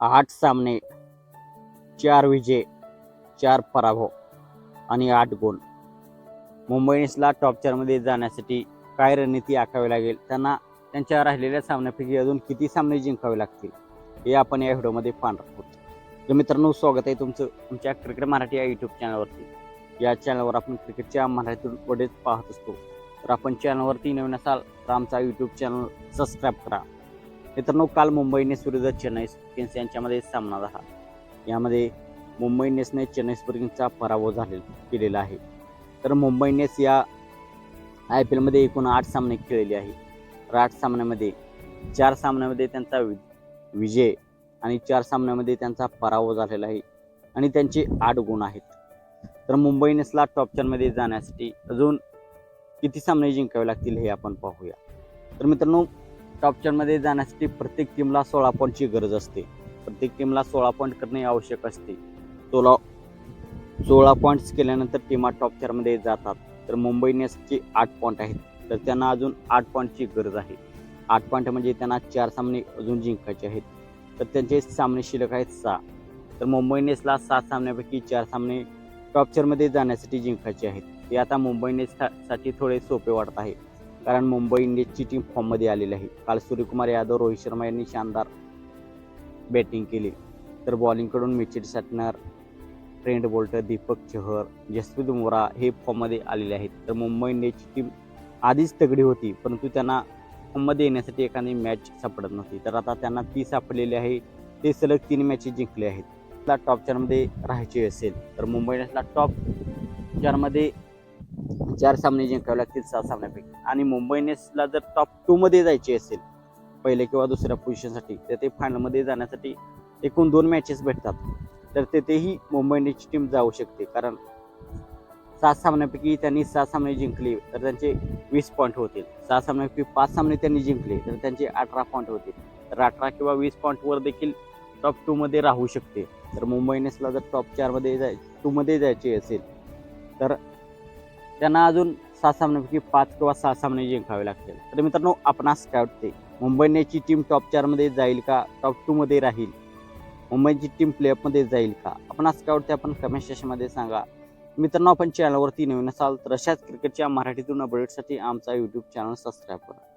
आठ सामने चार विजय चार पराभव आणि आठ गोल. मुंबई इंडियन्सला टॉप चारमध्ये जाण्यासाठी काय रणनीती आखावी लागेल? त्यांना त्यांच्या राहिलेल्या सामन्यापैकी अजून किती सामने जिंकावे लागतील? हे आपण या व्हिडिओमध्ये पाहणार आहोत. तर मित्रांनो स्वागत आहे तुमचं तुमच्या क्रिकेट मराठी या यूट्यूब चॅनलवरती या चॅनलवर आपण क्रिकेटच्या मराठीतून वडेच पाहत असतो. तर आपण चॅनलवरती नवीन असाल तर आमचा यूट्यूब चॅनल सबस्क्राईब करा. मित्रांनो काल मुंबई इंडियन्स विरुद्ध चेन्नई सुपर किंग्स यांच्यामध्ये सामना झाला. यामध्ये मुंबई इंडियन्सने चेन्नई सुपर किंग्सचा पराभव झाले केलेला आहे. तर मुंबई इंडियन्स या आय पी एलमध्ये एकूण आठ सामने खेळलेले आहे तर आठ सामन्यामध्ये चार सामन्यामध्ये त्यांचा वि विजय आणि चार सामन्यामध्ये त्यांचा पराभव झालेला आहे आणि त्यांचे आठ गुण आहेत. तर मुंबई इंडियन्सला टॉप चारमध्ये जाण्यासाठी अजून किती सामने जिंकावे लागतील हे आपण पाहूया. तर मित्रांनो टॉप जाण्यासाठी प्रत्येक टीमला सोळा पॉईंटची गरज असते. प्रत्येक टीमला सोळा पॉईंट करणे आवश्यक असते. सोळा सोळा पॉईंट्स केल्यानंतर टीमा टॉप चारमध्ये जातात. तर मुंबई इंडियन्सचे आठ पॉईंट आहेत. तर त्यांना अजून आठ पॉईंटची गरज आहे. आठ पॉईंट म्हणजे त्यांना चार सामने अजून जिंकायचे आहेत. तर त्यांचे सामने शिल्लक आहेत सहा. तर मुंबई इंडियन्सला सात सामन्यापैकी चार सामने टॉप चारमध्ये जाण्यासाठी जिंकायचे आहेत. ते आता मुंबई इंडियन्ससाठी थोडे सोपे वाटत आहे. कारण मुंबई इंडियन्सची टीम फॉर्ममध्ये आलेली आहे. काल सूर्यकुमार यादव रोहित शर्मा यांनी शानदार बॅटिंग केली. तर बॉलिंगकडून Mitchell Santner Trent Boult Deepak Chahar Jasprit Bumrah हे फॉर्ममध्ये आलेले आहेत. तर मुंबई इंडियन्सची टीम आधीच तगडी होती परंतु त्यांना फॉर्ममध्ये येण्यासाठी एखादी मॅच सापडत नव्हती. तर आता त्यांना ती सापडलेली आहे. ते सलग तीन मॅचेस जिंकले आहेत. टॉप चारमध्ये राहायचे असेल तर मुंबई इंडियन्सला टॉप चारमध्ये चार सामने जिंकावे लागतील सहा सामन्यापैकी. आणि मुंबई इंडियन्सला जर टॉप टूमध्ये जायचे असेल पहिले किंवा दुसऱ्या पोझिशनसाठी तर ते फायनलमध्ये जाण्यासाठी एकूण दोन मॅचेस भेटतात. तर तेथेही मुंबई इंडियन्सची टीम जाऊ शकते. कारण सात सामन्यापैकी त्यांनी सहा सामने जिंकले तर त्यांचे वीस पॉईंट होतील. सहा सामन्यापैकी पाच सामने त्यांनी जिंकले तर त्यांचे अठरा पॉईंट होतील. तर अठरा किंवा वीस पॉईंटवर देखील टॉप टूमध्ये राहू शकते. तर मुंबई इंडियन्सला जर टॉप चारमध्ये जाय टूमध्ये जायचे असेल तर त्यांना अजून सहा सामन्यापैकी पाच किंवा सहा सामने जिंकावे लागतील. तर मित्रांनो आपणास काय वाटते मुंबई इंडियन्सची टीम टॉप चारमध्ये जाईल का? टॉप टूमध्ये राहील. मुंबईची टीम प्लेअपमध्ये जाईल का? आपणास काय वाटते आपण कमेंट सेशनमध्ये सांगा. मित्रांनो आपण चॅनलवरती नवीन असाल तर अशाच क्रिकेटच्या मराठीतून अपडेटसाठी आमचा यूट्यूब चॅनल सबस्क्राईब करा.